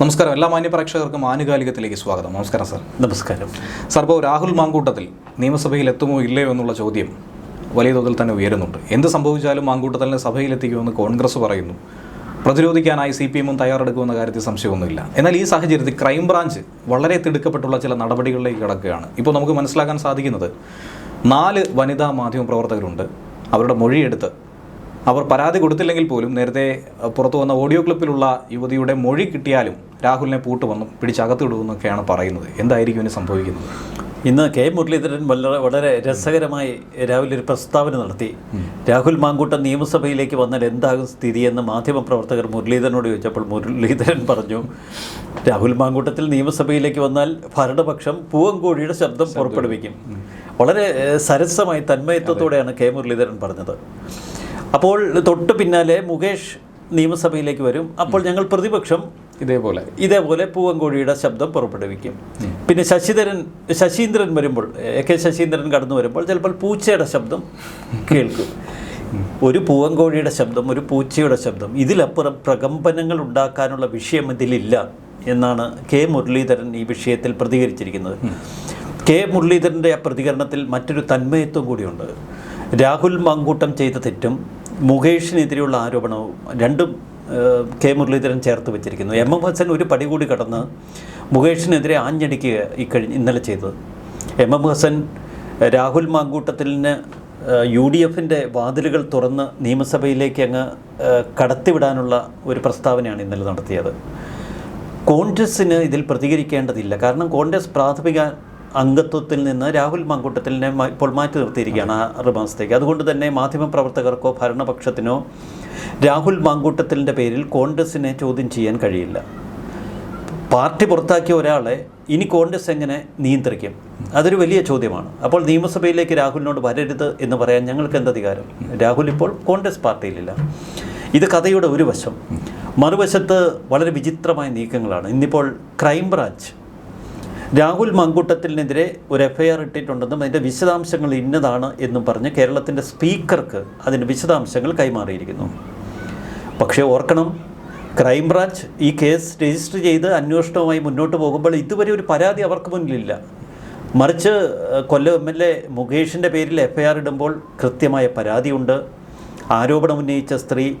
നമസ്കാരം. എല്ലാ മാന്യ പ്രേക്ഷകർക്കും ആനുകാലികത്തിലേക്ക് സ്വാഗതം. നമസ്കാരം സാർ. നമസ്കാരം. സാർ ഇപ്പോൾ രാഹുൽ മാങ്കൂട്ടത്തിൽ നിയമസഭയിൽ എത്തുമോ ഇല്ലയോ എന്നുള്ള ചോദ്യം വലിയ തോതിൽ തന്നെ ഉയരുന്നുണ്ട്. എന്ത് സംഭവിച്ചാലും മാങ്കൂട്ടത്തലിനെ സഭയിലെത്തിക്കുമെന്ന് കോൺഗ്രസ് പറയുന്നു. പ്രതിരോധിക്കാനായി സി പി എമ്മും തയ്യാറെടുക്കുമെന്ന കാര്യത്തിൽ സംശയമൊന്നുമില്ല. എന്നാൽ ഈ സാഹചര്യത്തിൽ ക്രൈംബ്രാഞ്ച് വളരെ തിടുക്കപ്പെട്ടുള്ള ചില നടപടികളിലേക്ക് കിടക്കുകയാണ്. ഇപ്പോൾ നമുക്ക് മനസ്സിലാക്കാൻ സാധിക്കുന്നത് നാല് വനിതാ മാധ്യമ പ്രവർത്തകരുണ്ട്. അവരുടെ മൊഴിയെടുത്ത് അവർ പരാതി കൊടുത്തില്ലെങ്കിൽ പോലും നേരത്തെ പുറത്തു വന്ന ഓഡിയോ ക്ലിപ്പിലുള്ള യുവതിയുടെ മൊഴി കിട്ടിയാലും രാഹുലിനെ പൂട്ടുവന്നും പിടിച്ചകത്തിടുമെന്നൊക്കെയാണ് പറയുന്നത്. എന്തായിരിക്കും ഇനി സംഭവിക്കുന്നത്? ഇന്ന് കെ. മുരളീധരൻ വളരെ വളരെ രസകരമായി രാവിലെ ഒരു പ്രസ്താവന നടത്തി. രാഹുൽ മാങ്കൂട്ടം നിയമസഭയിലേക്ക് വന്നാൽ എന്താകും സ്ഥിതി സ്ഥിതിയെന്ന് മാധ്യമപ്രവർത്തകർ മുരളീധരനോട് ചോദിച്ചപ്പോൾ മുരളീധരൻ പറഞ്ഞു രാഹുൽ മാങ്കൂട്ടത്തിൽ നിയമസഭയിലേക്ക് വന്നാൽ ഭരണപക്ഷം പൂവങ്കോഴിയുടെ ശബ്ദം പുറപ്പെടുവിക്കും. വളരെ സരസമായി തന്മയത്വത്തോടെയാണ് കെ. മുരളീധരൻ പറഞ്ഞത്. അപ്പോൾ തൊട്ട് പിന്നാലെ മുകേഷ് നിയമസഭയിലേക്ക് വരും. അപ്പോൾ ഞങ്ങൾ പ്രതിപക്ഷം ഇതേപോലെ. ഇതേപോലെ പൂവൻകോഴിയുടെ ശബ്ദം പുറപ്പെടുവിക്കും. പിന്നെ ശശിധരൻ ശശീന്ദ്രൻ വരുമ്പോൾ എ കെ ശശീന്ദ്രൻ കടന്നു വരുമ്പോൾ ചിലപ്പോൾ പൂച്ചയുടെ ശബ്ദം കേൾക്കും. ഒരു പൂവൻകോഴിയുടെ ശബ്ദം ഒരു പൂച്ചയുടെ ശബ്ദം. ഇതിലപ്പുറം പ്രകമ്പനങ്ങൾ ഉണ്ടാക്കാനുള്ള വിഷയം ഇതിലില്ല എന്നാണ് കെ മുരളീധരൻ ഈ വിഷയത്തിൽ പ്രതികരിച്ചിരിക്കുന്നത്. കെ മുരളീധരന്റെ ആ പ്രതികരണത്തിൽ മറ്റൊരു തന്മയത്വം കൂടിയുണ്ട്. രാഹുൽ മങ്കൂട്ടം ചെയ്ത തെറ്റും മുകേഷിനെതിരെയുള്ള ആരോപണവും രണ്ടും കെ മുരളീധരൻ ചേർത്ത് വെച്ചിരിക്കുന്നു. എം എം ഹസൻ ഒരു പടി കൂടി കടന്ന് മുകേഷിനെതിരെ ആഞ്ഞടിക്കുക ഇക്കഴിഞ്ഞ് ഇന്നലെ ചെയ്തത്. എം എം ഹസൻ രാഹുൽ മാങ്കൂട്ടത്തിലിന് യു ഡി എഫിന്റെ വാതിലുകൾ തുറന്ന് നിയമസഭയിലേക്ക് അങ്ങ് കടത്തിവിടാനുള്ള ഒരു പ്രസ്താവനയാണ് ഇന്നലെ നടത്തിയത്. കോൺഗ്രസ്സിന് ഇതിൽ പ്രതികരിക്കേണ്ടതില്ല. കാരണം കോൺഗ്രസ് പ്രാഥമിക അംഗത്വത്തിൽ നിന്ന് രാഹുൽ മാങ്കൂട്ടത്തിലിനെ ഇപ്പോൾ മാറ്റി നിർത്തിയിരിക്കുകയാണ് ആറ് മാസത്തേക്ക് അതുകൊണ്ട് തന്നെ മാധ്യമപ്രവർത്തകർക്കോ ഭരണപക്ഷത്തിനോ രാഹുൽ മാങ്കൂട്ടത്തിലിന്റെ പേരിൽ കോൺഗ്രസിനെ ചോദ്യം ചെയ്യാൻ കഴിയില്ല. പാർട്ടി പുറത്താക്കിയ ഒരാളെ ഇനി കോൺഗ്രസ് എങ്ങനെ നിയന്ത്രിക്കും? അതൊരു വലിയ ചോദ്യമാണ്. അപ്പോൾ നിയമസഭയിലേക്ക് രാഹുലിനോട് വരരുത് എന്ന് പറയാൻ ഞങ്ങൾക്ക് എന്ത് അധികാരം? രാഹുൽ ഇപ്പോൾ കോൺഗ്രസ് പാർട്ടിയിലില്ല. ഇത് കഥയുടെ ഒരു വശം. മറുവശത്ത് വളരെ വിചിത്രമായ നീക്കങ്ങളാണ്. ഇന്നിപ്പോൾ ക്രൈംബ്രാഞ്ച് രാഹുൽ മങ്കൂട്ടത്തിനെതിരെ ഒരു എഫ്ഐആർ ഇട്ടിട്ടുണ്ടെന്നും അതിന്റെ വിശദാംശങ്ങൾ ഇന്നതാണ് എന്നും പറഞ്ഞ് കേരളത്തിന്റെ സ്പീക്കർക്ക് അതിന്റെ വിശദാംശങ്ങൾ കൈമാറിയിരിക്കുന്നു. പക്ഷേ ഓർക്കണം ക്രൈംബ്രാഞ്ച് ഈ കേസ് രജിസ്റ്റർ ചെയ്ത് അന്വേഷണവുമായി മുന്നോട്ട് പോകുമ്പോൾ ഇതുവരെ ഒരു പരാതി അവർക്ക് മുന്നിലില്ല. മറിച്ച് കൊല്ലം എം എൽ എ മുകേഷിന്റെ പേരിൽ എഫ്ഐആർ ഇടുമ്പോൾ കൃത്യമായ പരാതിയുണ്ട്. ആരോപണം ഉന്നയിച്ച സ്ത്രീ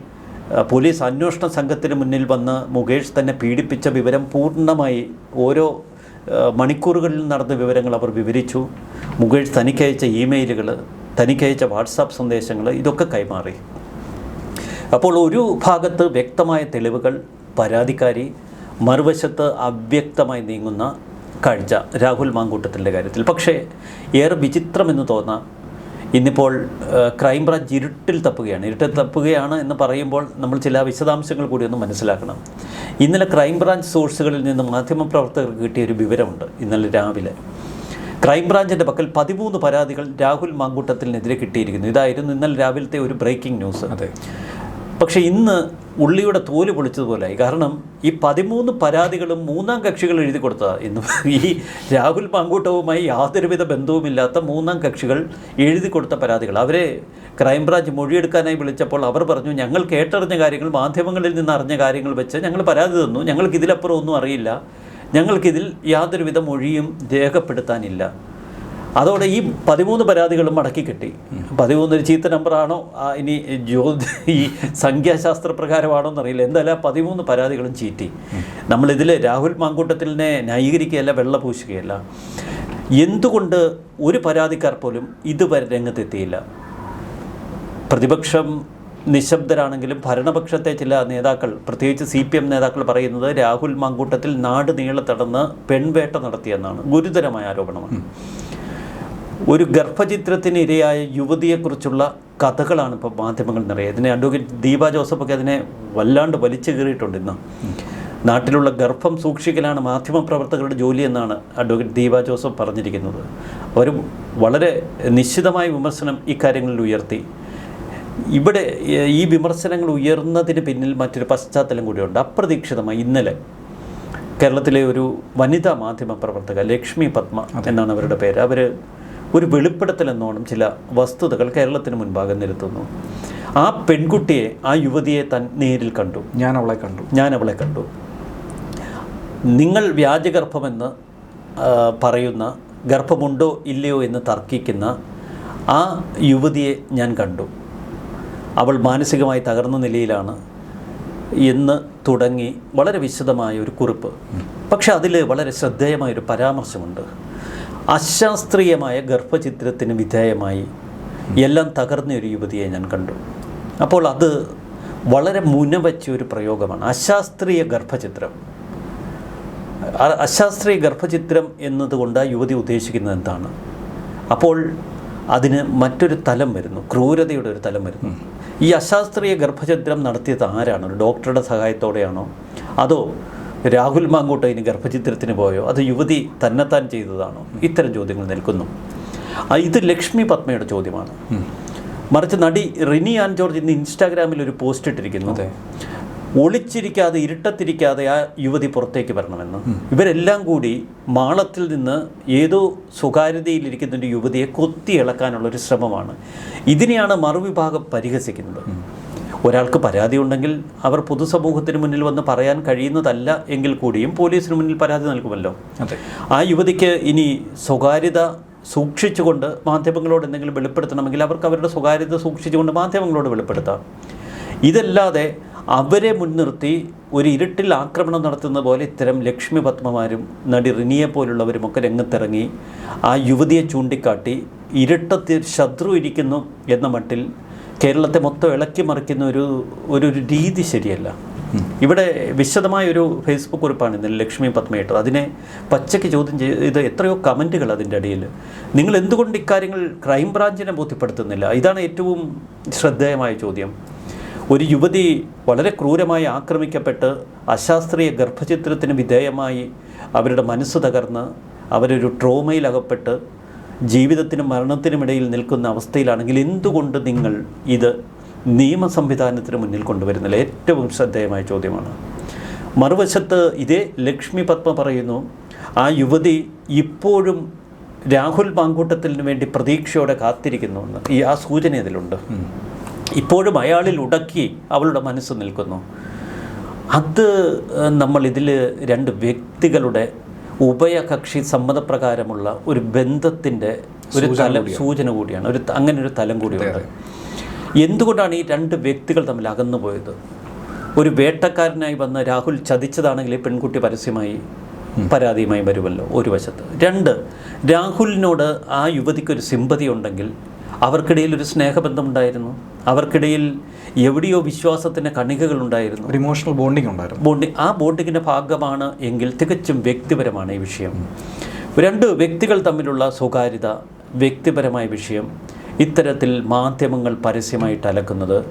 പോലീസ് അന്വേഷണ സംഘത്തിന് മുന്നിൽ വന്ന് മുകേഷ് തന്നെ പീഡിപ്പിച്ച വിവരം പൂർണമായി ഓരോ മണിക്കൂറുകളിൽ നടന്ന വിവരങ്ങൾ അവർ വിവരിച്ചു. മുകേഷ് തനിക്കയച്ച ഇമെയിലുകൾ തനിക്കയച്ച വാട്സാപ്പ് സന്ദേശങ്ങൾ ഇതൊക്കെ കൈമാറി. അപ്പോൾ ഒരു ഭാഗത്ത് വ്യക്തമായ തെളിവുകൾ പരാതിക്കാരി മറുവശത്ത് അവ്യക്തമായി നീങ്ങുന്ന കാഴ്ച രാഹുൽ മാങ്കൂട്ടത്തിന്റെ കാര്യത്തിൽ. പക്ഷേ ഏറെ വിചിത്രമെന്ന് തോന്നാം ഇന്നിപ്പോൾ ക്രൈംബ്രാഞ്ച് ഇരുട്ടിൽ തപ്പുകയാണ്. ഇരുട്ടിൽ തപ്പുകയാണ് എന്ന് പറയുമ്പോൾ നമ്മൾ ചില വിശദാംശങ്ങൾ കൂടി ഒന്ന് മനസ്സിലാക്കണം. ഇന്നലെ ക്രൈംബ്രാഞ്ച് സോഴ്സുകളിൽ നിന്ന് മാധ്യമപ്രവർത്തകർക്ക് കിട്ടിയ ഒരു വിവരമുണ്ട് ഇന്നലെ രാവിലെ. ക്രൈംബ്രാഞ്ചിന്റെ പക്കൽ പതിമൂന്ന് പരാതികൾ രാഹുൽ മാങ്കൂട്ടത്തിനെതിരെ കിട്ടിയിരിക്കുന്നു. ഇതായിരുന്നു ഇന്നലെ രാവിലത്തെ ഒരു ബ്രേക്കിംഗ് ന്യൂസ്. അതെ. പക്ഷേ ഇന്ന് ഉള്ളിയുടെ തോൽ പൊളിച്ചതുപോലായി. കാരണം ഈ പതിമൂന്ന് പരാതികളും മൂന്നാം കക്ഷികൾ എഴുതി കൊടുത്ത ഇന്ന് ഈ രാഹുൽ പാങ്കൂട്ടവുമായി യാതൊരുവിധ ബന്ധവുമില്ലാത്ത മൂന്നാം കക്ഷികൾ എഴുതി കൊടുത്ത പരാതികൾ. അവരെ ക്രൈംബ്രാഞ്ച് മൊഴിയെടുക്കാനായി വിളിച്ചപ്പോൾ അവർ പറഞ്ഞു ഞങ്ങൾ കേട്ടറിഞ്ഞ കാര്യങ്ങൾ മാധ്യമങ്ങളിൽ നിന്ന് അറിഞ്ഞ കാര്യങ്ങൾ വെച്ച് ഞങ്ങൾ പരാതി തന്നു. ഞങ്ങൾക്ക് ഇതിലപ്പുറം ഒന്നും അറിയില്ല. ഞങ്ങൾക്കിതിൽ യാതൊരുവിധ മൊഴിയും രേഖപ്പെടുത്താനില്ല. അതോടെ ഈ പതിമൂന്ന് പരാതികളും മടക്കി കിട്ടി. പതിമൂന്ന് ഒരു ചീത്ത നമ്പറാണോ? ഇനി ജ്യോതി ഈ സംഖ്യാശാസ്ത്ര പ്രകാരമാണോ എന്നറിയില്ല. എന്തായാലും പതിമൂന്ന് പരാതികളും ചീറ്റി. നമ്മളിതിൽ രാഹുൽ മാങ്കൂട്ടത്തിലിനെ ന്യായീകരിക്കുകയല്ല വെള്ള പൂശുകയല്ല. എന്തുകൊണ്ട് ഒരു പരാതിക്കാർ പോലും ഇതുവരെ രംഗത്തെത്തിയില്ല? പ്രതിപക്ഷം നിശബ്ദരാണെങ്കിലും ഭരണപക്ഷത്തെ ചില നേതാക്കൾ പ്രത്യേകിച്ച് സി പി എം നേതാക്കൾ പറയുന്നത് രാഹുൽ മാങ്കൂട്ടത്തിൽ നാട് നീളത്തടന്ന് പെൺവേട്ട നടത്തിയെന്നാണ്. ഗുരുതരമായ ആരോപണമാണ്. ഒരു ഗർഭചിത്രത്തിന് ഇരയായ യുവതിയെക്കുറിച്ചുള്ള കഥകളാണ് ഇപ്പോൾ മാധ്യമങ്ങൾ നിറയെ. ഇതിനെ അഡ്വക്കേറ്റ് ദീപ ജോസഫൊക്കെ അതിനെ വല്ലാണ്ട് വലിച്ചു കയറിയിട്ടുണ്ട് ഇന്ന്. നാട്ടിലുള്ള ഗർഭം സൂക്ഷിക്കലാണ് മാധ്യമപ്രവർത്തകരുടെ ജോലി എന്നാണ് അഡ്വക്കേറ്റ് ദീപ ജോസഫ് പറഞ്ഞിരിക്കുന്നത്. അവർ വളരെ നിശ്ചിതമായ വിമർശനം ഇക്കാര്യങ്ങളിൽ ഉയർത്തി. ഇവിടെ ഈ വിമർശനങ്ങൾ ഉയർന്നതിന് പിന്നിൽ മറ്റൊരു പശ്ചാത്തലം കൂടിയുണ്ട്. അപ്രതീക്ഷിതമായി ഇന്നലെ കേരളത്തിലെ ഒരു വനിതാ മാധ്യമ പ്രവർത്തക ലക്ഷ്മി പത്മ എന്നാണ് അവരുടെ പേര്. അവർ ഒരു വെളിപ്പെടുത്തൽ എന്നോണം ചില വസ്തുതകൾ കേരളത്തിന് മുൻപാകെ നിരത്തുന്നു. ആ പെൺകുട്ടിയെ ആ യുവതിയെ തൻ നേരിൽ കണ്ടു. ഞാൻ അവളെ കണ്ടു. ഞാൻ അവളെ കണ്ടു. നിങ്ങൾ വ്യാജഗർഭമെന്ന് പറയുന്ന ഗർഭമുണ്ടോ ഇല്ലയോ എന്ന് തർക്കിക്കുന്ന ആ യുവതിയെ ഞാൻ കണ്ടു. അവൾ മാനസികമായി തകർന്ന നിലയിലാണ് എന്ന് തുടങ്ങി വളരെ വിശദമായ ഒരു കുറിപ്പ്. പക്ഷെ അതിൽ വളരെ ശ്രദ്ധേയമായൊരു പരാമർശമുണ്ട്. അശാസ്ത്രീയമായ ഗർഭചിത്രത്തിന് വിധേയമായി എല്ലാം തകർന്ന ഒരു യുവതിയെ ഞാൻ കണ്ടു. അപ്പോൾ അത് വളരെ മുനവച്ച ഒരു പ്രയോഗമാണ്. അശാസ്ത്രീയ ഗർഭചിത്രം. അശാസ്ത്രീയ ഗർഭചിത്രം എന്നതുകൊണ്ട് യുവതി ഉദ്ദേശിക്കുന്നത് എന്താണ്? അപ്പോൾ അതിന് മറ്റൊരു തലം വരുന്നു. ക്രൂരതയുടെ ഒരു തലം വരുന്നു. ഈ അശാസ്ത്രീയ ഗർഭചിത്രം നടത്തിയത് ആരാണ്? ഒരു ഡോക്ടറുടെ സഹായത്തോടെയാണോ? അതോ രാഹുൽ മാങ്കൂട്ട് ഇനി ഗർഭചിത്രത്തിന് പോയോ? അത് യുവതി തന്നെത്താൻ ചെയ്തതാണോ? ഇത്തരം ചോദ്യങ്ങൾ നിൽക്കുന്നു. ഇത് ലക്ഷ്മി പത്മയുടെ ചോദ്യമാണ്. മറിച്ച് നടി റിനി ആൻ ജോർജ് ഇന്ന് ഇൻസ്റ്റാഗ്രാമിൽ ഒരു പോസ്റ്റ് ഇട്ടിരിക്കുന്നു. ഒളിച്ചിരിക്കാതെ ഇരുട്ടത്തിരിക്കാതെ ആ യുവതി പുറത്തേക്ക് വരണമെന്ന്. ഇവരെല്ലാം കൂടി മാളത്തിൽ നിന്ന് ഏതോ സ്വകാര്യതയിലിരിക്കുന്ന ഒരു യുവതിയെ കൊത്തി ഇളക്കാനുള്ള ഒരു ശ്രമമാണ്. ഇതിനെയാണ് മറുവിഭാഗം പരിഹസിക്കുന്നത്. ഒരാൾക്ക് പരാതി ഉണ്ടെങ്കിൽ അവർ പൊതുസമൂഹത്തിന് മുന്നിൽ വന്ന് പറയാൻ കഴിയുന്നതല്ല എങ്കിൽ കൂടിയും പോലീസിന് മുന്നിൽ പരാതി നൽകുമല്ലോ. ആ യുവതിക്ക് ഇനി സ്വകാര്യത സൂക്ഷിച്ചുകൊണ്ട് മാധ്യമങ്ങളോട് എന്തെങ്കിലും വെളിപ്പെടുത്തണമെങ്കിൽ അവർക്ക് അവരുടെ സ്വകാര്യത സൂക്ഷിച്ചുകൊണ്ട് മാധ്യമങ്ങളോട് വെളിപ്പെടുത്താം. ഇതല്ലാതെ അവരെ മുൻനിർത്തി ഒരു ഇരുട്ടിൽ ആക്രമണം നടത്തുന്ന പോലെ ഇത്തരം ലക്ഷ്മി പത്മമാരും നടി റിനിയെ പോലുള്ളവരുമൊക്കെ രംഗത്തിറങ്ങി ആ യുവതിയെ ചൂണ്ടിക്കാട്ടി ഇരുട്ടത്തിൽ ശത്രു ഇരിക്കുന്നു എന്ന മട്ടിൽ കേരളത്തെ മൊത്തം ഇളക്കി മറിക്കുന്ന ഒരു ഒരു രീതി ശരിയല്ല. ഇവിടെ വിശദമായ ഒരു ഫേസ്ബുക്ക് കുറിപ്പാണ് ഇന്നലെ ലക്ഷ്മി പത്മയിട്ടത് അതിനെ പച്ചയ്ക്ക് ചോദ്യം ചെയ്ത് എത്രയോ കമന്റുകൾ അതിന്റെ അടിയിൽ. നിങ്ങൾ എന്തുകൊണ്ട് ഇക്കാര്യങ്ങൾ ക്രൈംബ്രാഞ്ചിനെ ബോധ്യപ്പെടുത്തുന്നില്ല? ഇതാണ് ഏറ്റവും ശ്രദ്ധേയമായ ചോദ്യം. ഒരു യുവതി വളരെ ക്രൂരമായി ആക്രമിക്കപ്പെട്ട് അശാസ്ത്രീയ ഗർഭചിത്രത്തിന് വിധേയമായി അവരുടെ മനസ്സ് തകർന്ന് അവരൊരു ട്രോമയിലകപ്പെട്ട് ജീവിതത്തിനും മരണത്തിനുമിടയിൽ നിൽക്കുന്ന അവസ്ഥയിലാണെങ്കിൽ എന്തുകൊണ്ട് നിങ്ങൾ ഇത് നിയമ സംവിധാനത്തിന് മുന്നിൽ കൊണ്ടുവരുന്നില്ല? ഏറ്റവും ശ്രദ്ധേയമായ ചോദ്യമാണ്. മറുവശത്ത് ഇതേ ലക്ഷ്മി പത്മ പറയുന്നു ആ യുവതി ഇപ്പോഴും രാഹുൽ മാങ്കൂട്ടത്തിന് വേണ്ടി പ്രതീക്ഷയോടെ കാത്തിരിക്കുന്നു എന്ന് ഈ ആ സൂചന ഇതിലുണ്ട്. ഇപ്പോഴും അയാളിൽ ഉടക്കി അവളുടെ മനസ്സ് നിൽക്കുന്നു. അത് നമ്മൾ ഇതിൽ രണ്ട് വ്യക്തികളുടെ ഉഭയകക്ഷി സമ്മതപ്രകാരമുള്ള ഒരു ബന്ധത്തിന്റെ ഒരു തലം സൂചന കൂടിയാണ്. ഒരു അങ്ങനെ ഒരു തലം കൂടിയുണ്ട് എന്തുകൊണ്ടാണ് ഈ രണ്ട് വ്യക്തികൾ തമ്മിൽ അകന്നു പോയത്? ഒരു വേട്ടക്കാരനായി വന്ന രാഹുൽ ചതിച്ചതാണെങ്കിൽ ഈ പെൺകുട്ടി പരസ്യമായി പരാതിയുമായി വരുമല്ലോ ഒരു വശത്ത്. രണ്ട് രാഹുലിനോട് ആ യുവതിക്കൊരു സിമ്പതി ഉണ്ടെങ്കിൽ അവർക്കിടയിൽ ഒരു സ്നേഹബന്ധമുണ്ടായിരുന്നു. അവർക്കിടയിൽ എവിടെയോ വിശ്വാസത്തിന്റെ കണികകളുണ്ടായിരുന്നു. ഒരു ഇമോഷണൽ ബോണ്ടിങ് ഉണ്ടായിരുന്നു. ബോണ്ടി ആ ബോണ്ടിങ്ങിന്റെ ഭാഗമാണ് എങ്കിൽ തികച്ചും വ്യക്തിപരമാണ് ഈ വിഷയം. രണ്ട് വ്യക്തികൾ തമ്മിലുള്ള സ്വകാര്യത വ്യക്തിപരമായ വിഷയം ഇത്തരത്തിൽ മാധ്യമങ്ങൾ പരസ്യമായിട്ട് അലക്കുന്നത്.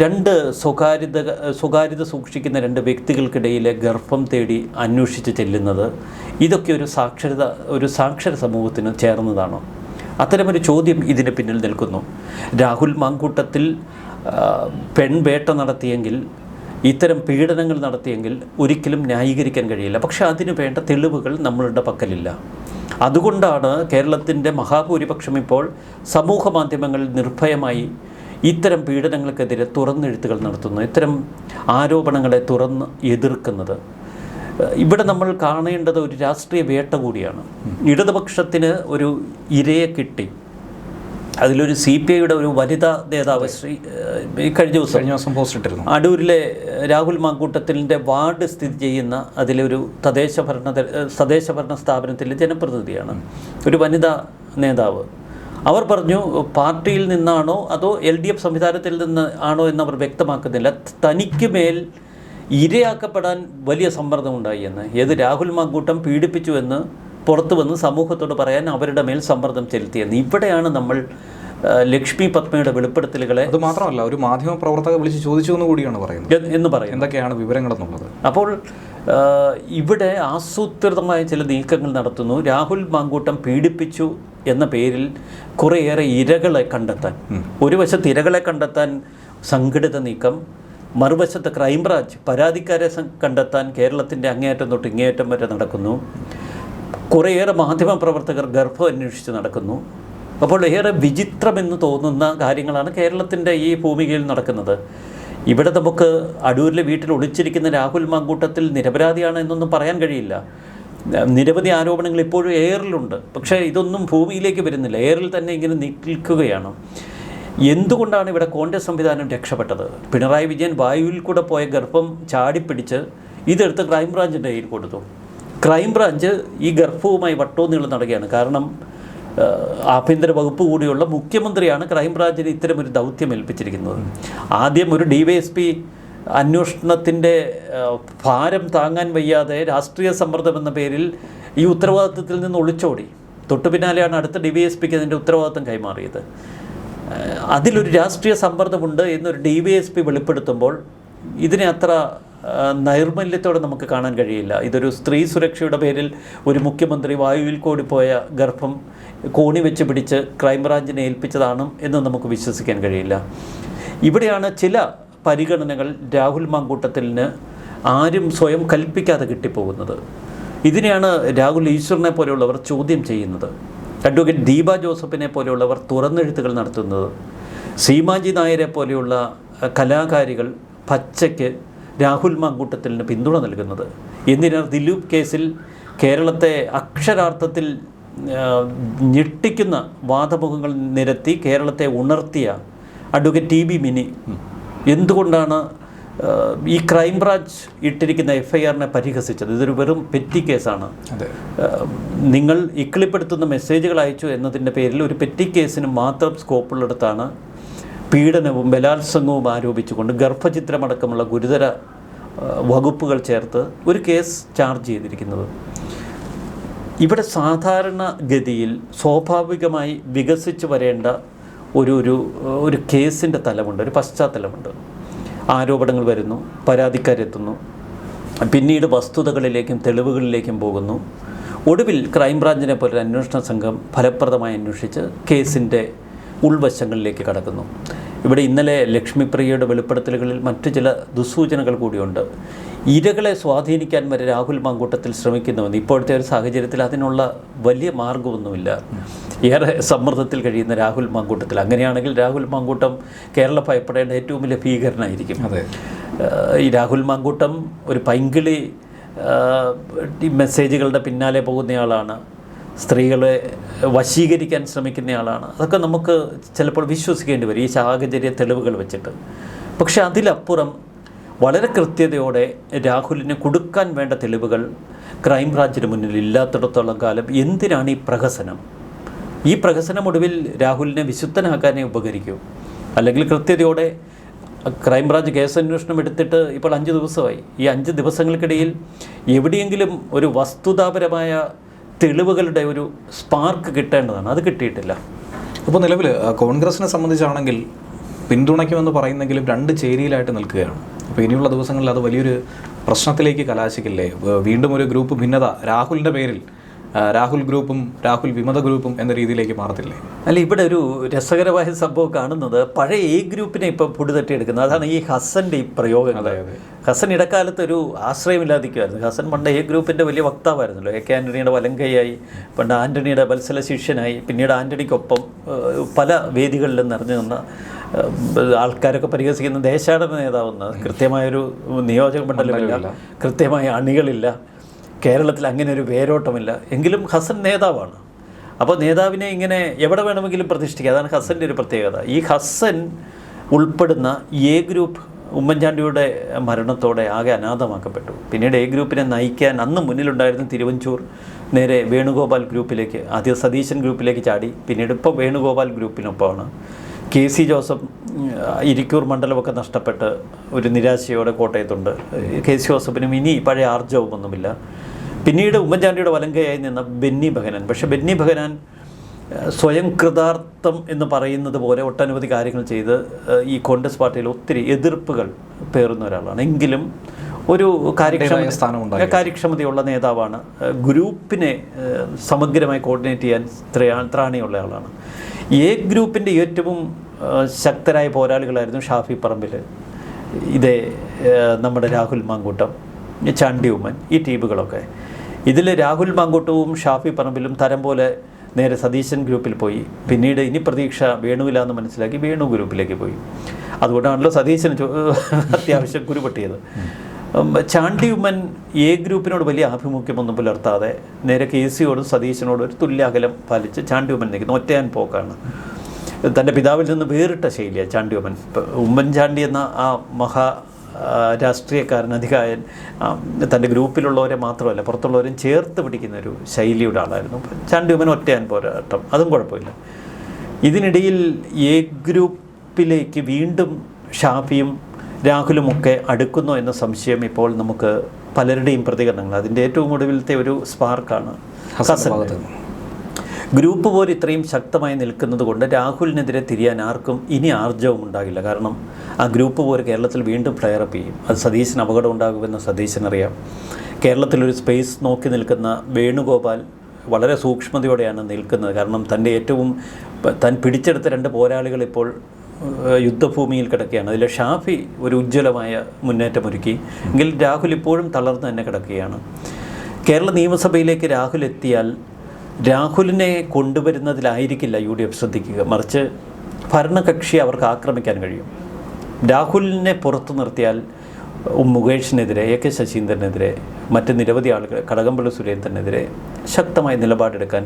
രണ്ട് സ്വകാര്യത സ്വകാര്യത സൂക്ഷിക്കുന്ന രണ്ട് വ്യക്തികൾക്കിടയിലെ ഗർഭം തേടി അന്വേഷിച്ച് ചെല്ലുന്നത് ഇതൊക്കെ ഒരു സാക്ഷരത ഒരു സാക്ഷര സമൂഹത്തിന് ചേർന്നതാണോ? അത്തരമൊരു ചോദ്യം ഇതിന് പിന്നിൽ നിൽക്കുന്നു. രാഹുൽ മാങ്കൂട്ടത്തിൽ പെൺവേട്ട നടത്തിയെങ്കിൽ ഇത്തരം പീഡനങ്ങൾ നടത്തിയെങ്കിൽ ഒരിക്കലും ന്യായീകരിക്കാൻ കഴിയില്ല. പക്ഷേ അതിനു വേണ്ട തെളിവുകൾ നമ്മളുടെ പക്കലില്ല. അതുകൊണ്ടാണ് കേരളത്തിന്റെ മഹാഭൂരിപക്ഷം ഇപ്പോൾ സമൂഹ മാധ്യമങ്ങളിൽ നിർഭയമായി ഇത്തരം പീഡനങ്ങൾക്കെതിരെ തുറന്നെഴുത്തുകൾ നടത്തുന്നു ഇത്തരം ആരോപണങ്ങളെ തുറന്ന് എതിർക്കുന്നത്. ഇവിടെ നമ്മൾ കാണേണ്ടത് ഒരു രാഷ്ട്രീയ വേട്ട കൂടിയാണ്. ഇടതുപക്ഷത്തിന് ഒരു ഇരയെ കിട്ടി. അതിലൊരു സി പി ഐയുടെ ഒരു വനിതാ നേതാവ് ശ്രീ കഴിഞ്ഞ ദിവസം കഴിഞ്ഞ ദിവസം പോസ്റ്റ് ഇട്ടിരുന്നു. അടൂരിലെ രാഹുൽ മാങ്കൂട്ടത്തിന്റെ വാർഡ് സ്ഥിതി ചെയ്യുന്ന അതിലൊരു തദ്ദേശ ഭരണ തദ്ദേശ ഭരണ സ്ഥാപനത്തിലെ ജനപ്രതിനിധിയാണ് ഒരു വനിതാ നേതാവ്. അവർ പറഞ്ഞു പാർട്ടിയിൽ നിന്നാണോ അതോ എൽ ഡി എഫ് സംവിധാനത്തിൽ നിന്ന് ആണോ എന്ന് അവർ വ്യക്തമാക്കുന്നില്ല. തനിക്ക് മേൽ ഇരയാക്കപ്പെടാൻ വലിയ സമ്മർദ്ദമുണ്ടായി എന്ന്. ഏത് രാഹുൽ മാങ്കൂട്ടം പീഡിപ്പിച്ചു എന്ന് പുറത്തു വന്ന് സമൂഹത്തോട് പറയാൻ അവരുടെ മേൽ സമ്മർദ്ദം ചെലുത്തിയെന്ന്. ഇവിടെയാണ് നമ്മൾ ലക്ഷ്മി പത്മയുടെ വെളിപ്പെടുത്തലുകളെ അത് മാത്രമല്ല ഒരു മാധ്യമ പ്രവർത്തക വിളിച്ച് ചോദിച്ചു എന്ന് കൂടിയാണ് പറയുന്നത്. എന്ന് പറയും എന്തൊക്കെയാണ് എന്തൊക്കെയാണ് വിവരങ്ങളെന്നുള്ളത്? അപ്പോൾ ഇവിടെ ആസൂത്രിതമായ ചില നീക്കങ്ങൾ നടത്തുന്നു. രാഹുൽ മാങ്കൂട്ടം പീഡിപ്പിച്ചു എന്ന പേരിൽ കുറേയേറെ ഇരകളെ കണ്ടെത്താൻ. ഒരു വശത്ത് ഇരകളെ കണ്ടെത്താൻ സംഘടിത നീക്കം മറുവശത്ത് ക്രൈംബ്രാഞ്ച് പരാതിക്കാരെ കണ്ടെത്താൻ കേരളത്തിന്റെ അങ്ങേയറ്റം തൊട്ട് ഇങ്ങേയറ്റം വരെ നടക്കുന്നു. കുറേയേറെ മാധ്യമ പ്രവർത്തകർ ഗർഭം അന്വേഷിച്ച് നടക്കുന്നു. അപ്പോൾ ഏറെ വിചിത്രമെന്ന് തോന്നുന്ന കാര്യങ്ങളാണ് കേരളത്തിന്റെ ഈ ഭൂമികയിൽ നടക്കുന്നത്. ഇവിടെ നമുക്ക് അടൂരിലെ വീട്ടിൽ ഒളിച്ചിരിക്കുന്ന രാഹുൽ മാങ്കൂട്ടത്തിൽ നിരപരാധിയാണ് എന്നൊന്നും പറയാൻ കഴിയില്ല. നിരവധി ആരോപണങ്ങൾ ഇപ്പോഴും എയറിലുണ്ട് പക്ഷേ ഇതൊന്നും ഭൂമിയിലേക്ക് വരുന്നില്ല. എയറിൽ തന്നെ ഇങ്ങനെ നിൽക്കുകയാണ്. എന്തുകൊണ്ടാണ് ഇവിടെ കോൺഗ്രസ് സംവിധാനം രക്ഷപ്പെട്ടത്? പിണറായി വിജയൻ വായുവിൽ കൂടെ പോയ ഗർഭം ചാടിപ്പിടിച്ച് ഇതെടുത്ത് ക്രൈംബ്രാഞ്ചിന്റെ കയ്യിൽ കൊടുത്തു ക്രൈംബ്രാഞ്ച് ഈ ഗർഭവുമായി വട്ടവും നീളം നടക്കുകയാണ്. കാരണം ആഭ്യന്തര വകുപ്പ് കൂടിയുള്ള മുഖ്യമന്ത്രിയാണ് ക്രൈംബ്രാഞ്ചിന് ഇത്തരമൊരു ദൗത്യം ഏൽപ്പിച്ചിരിക്കുന്നത്. ആദ്യം ഒരു ഡി വൈ അന്വേഷണത്തിന്റെ ഭാരം താങ്ങാൻ വയ്യാതെ രാഷ്ട്രീയ സമ്മർദ്ദം എന്ന പേരിൽ ഈ ഉത്തരവാദിത്തത്തിൽ നിന്ന് ഒളിച്ചോടി. തൊട്ടു പിന്നാലെയാണ് അടുത്ത ഡി വൈ എസ് പിക്ക് അതിന്റെ ഉത്തരവാദിത്തം കൈമാറിയത്. അതിലൊരു രാഷ്ട്രീയ സമ്മർദ്ദമുണ്ട് എന്നൊരു ഡി വി എസ് പി വെളിപ്പെടുത്തുമ്പോൾ ഇതിനെ അത്ര നൈർമല്യത്തോടെ നമുക്ക് കാണാൻ കഴിയില്ല. ഇതൊരു സ്ത്രീ സുരക്ഷയുടെ പേരിൽ ഒരു മുഖ്യമന്ത്രി വായുവിൽ കൂടി പോയ ഗർഭം കോണി വെച്ച് പിടിച്ച് ക്രൈംബ്രാഞ്ചിനെ ഏൽപ്പിച്ചതാണ് എന്ന് നമുക്ക് വിശ്വസിക്കാൻ കഴിയില്ല. ഇവിടെയാണ് ചില പരിഗണനകൾ രാഹുൽ മാങ്കൂട്ടത്തിന് ആരും സ്വയം കൽപ്പിക്കാതെ കിട്ടിപ്പോകുന്നത്. ഇതിനെയാണ് രാഹുൽ ഈശ്വറിനെ പോലെയുള്ളവർ ചോദ്യം ചെയ്യുന്നത്. അഡ്വക്കേറ്റ് ദീപ ജോസഫിനെ പോലെയുള്ളവർ തുറന്നെഴുത്തുകൾ നടത്തുന്നത്. സീമാജി നായരെ പോലെയുള്ള കലാകാരികൾ പച്ചയ്ക്ക് രാഹുൽ മാങ്കൂട്ടത്തിന് പിന്തുണ നൽകുന്നത്. എന്തിനാ ദിലീപ് കേസിൽ കേരളത്തെ അക്ഷരാർത്ഥത്തിൽ ഞെട്ടിക്കുന്ന വാദമുഖങ്ങൾ നിരത്തി കേരളത്തെ ഉണർത്തിയ അഡ്വക്കേറ്റ് ടി ബി മിനി. എന്തുകൊണ്ടാണ് ഈ ക്രൈംബ്രാഞ്ച് ഇട്ടിരിക്കുന്ന എഫ് ഐ ആറിനെ പരിഹസിച്ചത്. ഇതൊരു വെറും പെറ്റി കേസാണ്. നിങ്ങൾ ഇക്കിളിപ്പെടുത്തുന്ന മെസ്സേജുകൾ അയച്ചു എന്നതിന്റെ പേരിൽ ഒരു പെറ്റി കേസിന് മാത്രം സ്കോപ്പുള്ളിടത്താണ് പീഡനവും ബലാത്സംഗവും ആരോപിച്ചുകൊണ്ട് ഗർഭചിത്രമടക്കമുള്ള ഗുരുതര വകുപ്പുകൾ ചേർത്ത് ഒരു കേസ് ചാർജ് ചെയ്തിരിക്കുന്നത്. ഇവിടെ സാധാരണ ഗതിയിൽ സ്വാഭാവികമായി വികസിച്ച് വരേണ്ട ഒരു ഒരു ഒരു കേസിന്റെ തലമുണ്ട് ഒരു പശ്ചാത്തലമുണ്ട്. ആരോപണങ്ങൾ വരുന്നു പരാതിക്കാരെത്തുന്നു പിന്നീട് വസ്തുതകളിലേക്കും തെളിവുകളിലേക്കും പോകുന്നു. ഒടുവിൽ ക്രൈംബ്രാഞ്ചിനെ പോലൊരു അന്വേഷണ സംഘം ഫലപ്രദമായി അന്വേഷിച്ച് കേസിന്റെ ഉൾവശങ്ങളിലേക്ക് കടക്കുന്നു. ഇവിടെ ഇന്നലെ ലക്ഷ്മിപ്രിയയുടെ വെളിപ്പെടുത്തലുകളിൽ മറ്റു ചില ദുസ്സൂചനകൾ കൂടിയുണ്ട്. ഇരകളെ സ്വാധീനിക്കാൻ വരെ രാഹുൽ മാങ്കൂട്ടത്തിൽ ശ്രമിക്കുന്നുവെന്ന് ഇപ്പോഴത്തെ ഒരു സാഹചര്യത്തിൽ അതിനുള്ള വലിയ മാർഗമൊന്നുമില്ല. ഏറെ സമ്മർദ്ദത്തിൽ കഴിയുന്ന രാഹുൽ മാങ്കൂട്ടത്തിൽ. അങ്ങനെയാണെങ്കിൽ രാഹുൽ മാങ്കൂട്ടം കേരള ഭയപ്പെടേണ്ട ഏറ്റവും വലിയ ഭീകരനായിരിക്കും. അതെ. ഈ രാഹുൽ മാങ്കൂട്ടം ഒരു പൈങ്കിളി മെസ്സേജുകളുടെ പിന്നാലെ പോകുന്നയാളാണ്. സ്ത്രീകളെ വശീകരിക്കാൻ ശ്രമിക്കുന്നയാളാണ്. അതൊക്കെ നമുക്ക് ചിലപ്പോൾ വിശ്വസിക്കേണ്ടി വരും ഈ സാഹചര്യ തെളിവുകൾ വെച്ചിട്ട്. പക്ഷേ അതിലപ്പുറം വളരെ കൃത്യതയോടെ രാഹുലിന് കൊടുക്കാൻ വേണ്ട തെളിവുകൾ ക്രൈംബ്രാഞ്ചിന് മുന്നിൽ ഇല്ലാത്തിടത്തോളം കാലം എന്തിനാണ് ഈ പ്രഹസനം? ഈ പ്രഹസനം ഒടുവിൽ രാഹുലിനെ വിശുദ്ധനാക്കാനേ ഉപകരിക്കൂ. അല്ലെങ്കിൽ കൃത്യതയോടെ ക്രൈംബ്രാഞ്ച് കേസ് അന്വേഷണം എടുത്തിട്ട് ഇപ്പോൾ അഞ്ച് ദിവസമായി. ഈ അഞ്ച് ദിവസങ്ങൾക്കിടയിൽ എവിടെയെങ്കിലും ഒരു വസ്തുതാപരമായ തെളിവുകളുടെ ഒരു സ്പാർക്ക് കിട്ടേണ്ടതാണ്. അത് കിട്ടിയിട്ടില്ല. ഇപ്പോൾ നിലവിൽ കോൺഗ്രസിനെ സംബന്ധിച്ചാണെങ്കിൽ പിന്തുണയ്ക്കുമെന്ന് പറയുന്നെങ്കിലും രണ്ട് ചേരിയിലായിട്ട് നിൽക്കുകയാണ്. അപ്പോൾ ഇനിയുള്ള ദിവസങ്ങളിൽ അത് വലിയൊരു പ്രശ്നത്തിലേക്ക് കലാശിക്കില്ലേ? വീണ്ടും ഒരു ഗ്രൂപ്പ് ഭിന്നത. രാഹുലിന്റെ പേരിൽ രാഹുൽ ഗ്രൂപ്പും രാഹുൽ വിമത ഗ്രൂപ്പും എന്ന രീതിയിലേക്ക് മാറത്തില്ലേ? അല്ല ഇവിടെ ഒരു രസകരമായ സംഭവം കാണുന്നത് പഴയ എ ഗ്രൂപ്പിനെ ഇപ്പം പൊടിതട്ടിയെടുക്കുന്നത്. അതാണ് ഈ ഹസന്റെ ഈ പ്രയോഗങ്ങൾ. ഹസൻ ഇടക്കാലത്ത് ഒരു ആശ്രയമില്ലാതിരിക്കുമായിരുന്നു ഹസൻ പണ്ട് എ ഗ്രൂപ്പിന്റെ വലിയ വക്താവായിരുന്നല്ലോ. എ കെ ആന്റണിയുടെ വലങ്കയായി പണ്ട് ആന്റണിയുടെ വത്സല ശിഷ്യനായി പിന്നീട് ആന്റണിക്കൊപ്പം പല വേദികളിലും നിറഞ്ഞു നിന്ന ആൾക്കാരൊക്കെ പരിഹസിക്കുന്ന ദേശാടന നേതാവെന്ന് കൃത്യമായൊരു നിയോജക മണ്ഡലമില്ല. കൃത്യമായ അണികളില്ല. കേരളത്തിൽ അങ്ങനെ ഒരു വേരോട്ടമില്ല. എങ്കിലും ഹസൻ നേതാവാണ്. അപ്പോൾ നേതാവിനെ ഇങ്ങനെ എവിടെ വേണമെങ്കിലും പ്രതിഷ്ഠിക്കുക അതാണ് ഹസന്റെ ഒരു പ്രത്യേകത. ഈ ഹസൻ ഉൾപ്പെടുന്ന എ ഗ്രൂപ്പ് ഉമ്മൻചാണ്ടിയുടെ മരണത്തോടെ ആകെ അനാഥമാക്കപ്പെട്ടു. പിന്നീട് എ ഗ്രൂപ്പിനെ നയിക്കാൻ അന്ന് മുന്നിലുണ്ടായിരുന്ന തിരുവഞ്ചൂർ നേരെ വേണുഗോപാൽ ഗ്രൂപ്പിലേക്ക് ആദ്യം സതീശൻ ഗ്രൂപ്പിലേക്ക് ചാടി പിന്നീട് ഇപ്പോൾ വേണുഗോപാൽ ഗ്രൂപ്പിനൊപ്പമാണ്. കെ സി ജോസഫ് ഇരിക്കൂർ മണ്ഡലമൊക്കെ നഷ്ടപ്പെട്ട് ഒരു നിരാശയോടെ കോട്ടയത്തുണ്ട്. കെ സി ജോസഫിനും ഇനി പഴയ ആർജവമൊന്നുമില്ല. പിന്നീട് ഉമ്മൻചാണ്ടിയുടെ വലങ്കയായി നിന്ന ബെന്നി ബഹനാൻ. പക്ഷെ ബെന്നി ബഹനാൻ സ്വയം കൃതാർത്ഥം എന്ന് പറയുന്നത് പോലെ ഒട്ടനവധി കാര്യങ്ങൾ ചെയ്ത് ഈ കോൺഗ്രസ് പാർട്ടിയിൽ ഒത്തിരി എതിർപ്പുകൾ പേറുന്ന ഒരാളാണ്. എങ്കിലും ഒരു കാര്യക്ഷമ കാര്യക്ഷമതയുള്ള നേതാവാണ്. ഗ്രൂപ്പിനെ സമഗ്രമായി കോർഡിനേറ്റ് ചെയ്യാൻ ത്രാ- ത്രാണിയുള്ള ആളാണ്. എ ഗ്രൂപ്പിന്റെ ഏറ്റവും ശക്തരായ പോരാളികളായിരുന്നു ഷാഫി പറമ്പിൽ ഇതേ നമ്മുടെ രാഹുൽ മാങ്കൂട്ടം. ചാണ്ടി ഉമ്മൻ ഈ ടീമുകളൊക്കെ ഇതിൽ രാഹുൽ മാങ്കൂട്ടവും ഷാഫി പറമ്പിലും തരം പോലെ നേരെ സതീശൻ ഗ്രൂപ്പിൽ പോയി. പിന്നീട് ഇനി പ്രതീക്ഷ വേണുവിലാന്ന് മനസ്സിലാക്കി വേണു ഗ്രൂപ്പിലേക്ക് പോയി. അതുകൊണ്ടാണല്ലോ സതീശന് അത്യാവശ്യം കുരുപൊട്ടിയത്. ചാണ്ടി ഉമ്മൻ എ ഗ്രൂപ്പിനോട് വലിയ ആഭിമുഖ്യമൊന്നും പുലർത്താതെ നേരെ കെ സിയോടും സതീശനോടും ഒരു തുല്യ അകലം പാലിച്ച് ചാണ്ടി ഉമ്മൻ നിൽക്കുന്നു ഒറ്റയാൻ പോക്കാണ്. തന്റെ പിതാവിൽ നിന്ന് വേറിട്ട ശൈലിയാണ് ചാണ്ടി ഉമ്മൻ. ഉമ്മൻചാണ്ടി എന്ന ആ മഹാ രാഷ്ട്രീയക്കാരൻ അധികായൻ തന്റെ ഗ്രൂപ്പിലുള്ളവരെ മാത്രമല്ല പുറത്തുള്ളവരും ചേർത്ത് പിടിക്കുന്ന ഒരു ശൈലിയുടെ ആളായിരുന്നു. ചാണ്ടിയുമൻ ഒറ്റയാൻ പോരാട്ടം അതും കുഴപ്പമില്ല. ഇതിനിടയിൽ എ ഗ്രൂപ്പിലേക്ക് വീണ്ടും ഷാഫിയും രാഹുലുമൊക്കെ അടുക്കുന്നു എന്ന സംശയം ഇപ്പോൾ നമുക്ക് പലരുടെയും പ്രതികരണങ്ങൾ. അതിന്റെ ഏറ്റവും ഒടുവിലത്തെ ഒരു സ്പാർക്കാണ് ഹസൻ. ഗ്രൂപ്പ് പോര് ഇത്രയും ശക്തമായി നിൽക്കുന്നത് കൊണ്ട് രാഹുലിനെതിരെ തിരിയാൻ ആർക്കും ഇനി ആർജവും ഉണ്ടാകില്ല. കാരണം ആ ഗ്രൂപ്പ് പോര് കേരളത്തിൽ വീണ്ടും ഫ്ലെയർ അപ്പ് ചെയ്യും. അത് സതീശന് അപകടം ഉണ്ടാകുമെന്ന് സതീശനറിയാം കേരളത്തിലൊരു സ്പേസ് നോക്കി നിൽക്കുന്ന വേണുഗോപാൽ വളരെ സൂക്ഷ്മതയോടെയാണ് നിൽക്കുന്നത്. കാരണം തന്റെ ഏറ്റവും താൻ പിടിച്ചെടുത്ത രണ്ട് പോരാളികൾ ഇപ്പോൾ യുദ്ധഭൂമിയിൽ കിടക്കുകയാണ്. അതിൽ ഷാഫി ഒരു ഉജ്ജ്വലമായ മുന്നേറ്റമൊരുക്കി എങ്കിൽ രാഹുൽ ഇപ്പോഴും തളർന്നു തന്നെ കിടക്കുകയാണ്. കേരള നിയമസഭയിലേക്ക് രാഹുൽ എത്തിയാൽ രാഹുലിനെ കൊണ്ടുവരുന്നതിലായിരിക്കില്ല യു ഡി എഫ് ശ്രദ്ധിക്കുക. മറിച്ച് ഭരണകക്ഷി അവർക്ക് ആക്രമിക്കാൻ കഴിയും. രാഹുലിനെ പുറത്തു നിർത്തിയാൽ മുകേഷിനെതിരെ എ കെ ശശീന്ദ്രനെതിരെ മറ്റ് നിരവധി ആളുകൾ കടകംപള്ളി സുരേന്ദ്രനെതിരെ ശക്തമായ നിലപാടെടുക്കാൻ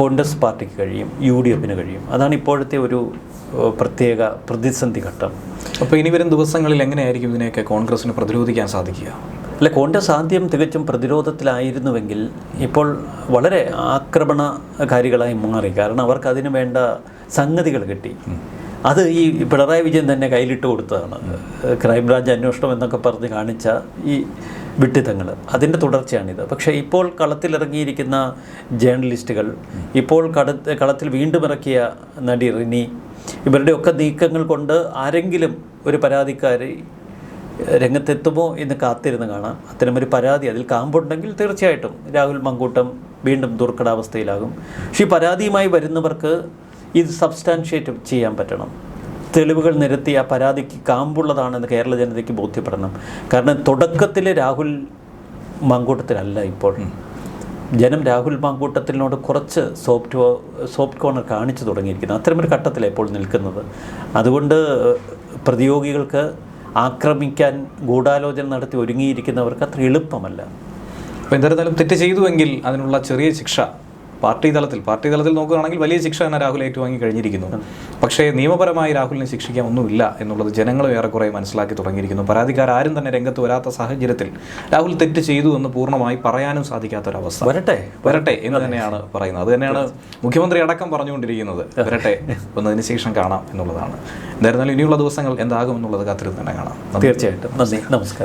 കോൺഗ്രസ് പാർട്ടിക്ക് കഴിയും യു ഡി എഫിന് കഴിയും. അതാണ് ഇപ്പോഴത്തെ ഒരു പ്രത്യേക പ്രതിസന്ധി ഘട്ടം. അപ്പോൾ ഇനി വരും ദിവസങ്ങളിൽ എങ്ങനെയായിരിക്കും ഇതിനെയൊക്കെ കോൺഗ്രസ്സിന് പ്രതിരോധിക്കാൻ സാധിക്കുക? അല്ല കോൺഗ്രസ് ആദ്യം തികച്ചും പ്രതിരോധത്തിലായിരുന്നുവെങ്കിൽ ഇപ്പോൾ വളരെ ആക്രമണകാരികളായി മാറി കാരണം അവർക്ക് അതിന് വേണ്ട സംഗതികൾ കിട്ടി. അത് ഈ പിണറായി വിജയൻ തന്നെ കയ്യിലിട്ട് കൊടുത്തതാണ്. ക്രൈംബ്രാഞ്ച് അന്വേഷണം എന്നൊക്കെ പറഞ്ഞ് കാണിച്ച ഈ വിട്ടിത്തങ്ങൾ അതിന്റെ തുടർച്ചയാണിത്. പക്ഷേ ഇപ്പോൾ കളത്തിലിറങ്ങിയിരിക്കുന്ന ജേർണലിസ്റ്റുകൾ ഇപ്പോൾ കട കളത്തിൽ വീണ്ടും ഇറക്കിയ നടി റിനി ഇവരുടെയൊക്കെ നീക്കങ്ങൾ കൊണ്ട് ആരെങ്കിലും ഒരു പരാതിക്കാരി രംഗത്തെത്തുമോ എന്ന് കാത്തിരുന്ന് കാണാം. അത്തരമൊരു പരാതി അതിൽ കാമ്പുണ്ടെങ്കിൽ തീർച്ചയായിട്ടും രാഹുൽ മങ്കൂട്ടം വീണ്ടും ദുർഘടാവസ്ഥയിലാകും. പക്ഷേ ഈ പരാതിയുമായി വരുന്നവർക്ക് ഇത് സബ്സ്റ്റാൻഷിയേറ്റ് ചെയ്യാൻ പറ്റണം. തെളിവുകൾ നിരത്തി ആ പരാതിക്ക് കാമ്പുള്ളതാണെന്ന് കേരള ജനതയ്ക്ക് ബോധ്യപ്പെടണം. കാരണം തുടക്കത്തിൽ രാഹുൽ മങ്കൂട്ടത്തിലല്ല ഇപ്പോൾ. ജനം രാഹുൽ മാങ്കൂട്ടത്തിനോട് കുറച്ച് സോഫ്റ്റ് സോഫ്റ്റ് കോർണർ കാണിച്ചു തുടങ്ങിയിരിക്കുന്നു. അത്തരമൊരു ഘട്ടത്തിലാണ് ഇപ്പോൾ നിൽക്കുന്നത്. അതുകൊണ്ട് പ്രതിയോഗികൾക്ക് ആക്രമിക്കാൻ ഗൂഢാലോചന നടത്തി ഒരുങ്ങിയിരിക്കുന്നവർക്ക് അത്ര എളുപ്പമല്ല. അപ്പോൾ എന്തായിരുന്നാലും തെറ്റ് ചെയ്തുവെങ്കിൽ അതിനുള്ള ചെറിയ ശിക്ഷ പാർട്ടി തലത്തിൽ പാർട്ടി തലത്തിൽ നോക്കുകയാണെങ്കിൽ വലിയ ശിക്ഷ തന്നെ രാഹുൽ ഏറ്റുവാങ്ങി കഴിഞ്ഞിരിക്കുന്നു. പക്ഷേ നിയമപരമായി രാഹുലിനെ ശിക്ഷിക്കാൻ ഒന്നുമില്ല എന്നുള്ളത് ജനങ്ങൾ ഏറെക്കുറെ മനസ്സിലാക്കി തുടങ്ങിയിരിക്കുന്നു. പരാതിക്കാരും തന്നെ രംഗത്ത് വരാത്ത സാഹചര്യത്തിൽ രാഹുൽ തെറ്റ് ചെയ്തു എന്ന് പൂർണമായി പറയാനും സാധിക്കാത്ത സാധിക്കാത്തൊരവസ്ഥ. വരട്ടെ. വരട്ടെ എന്ന് തന്നെയാണ് പറയുന്നത്. അത് തന്നെയാണ് മുഖ്യമന്ത്രി അടക്കം പറഞ്ഞുകൊണ്ടിരിക്കുന്നത്. വരട്ടെ വന്നതിന് ശേഷം കാണാം എന്നുള്ളതാണ്. എന്തായിരുന്നാലും ഇനിയുള്ള ദിവസങ്ങൾ എന്താകും എന്നുള്ളത് കാത്തിരുന്ന് തന്നെ കാണാം. തീർച്ചയായിട്ടും. നന്ദി. നമസ്കാരം.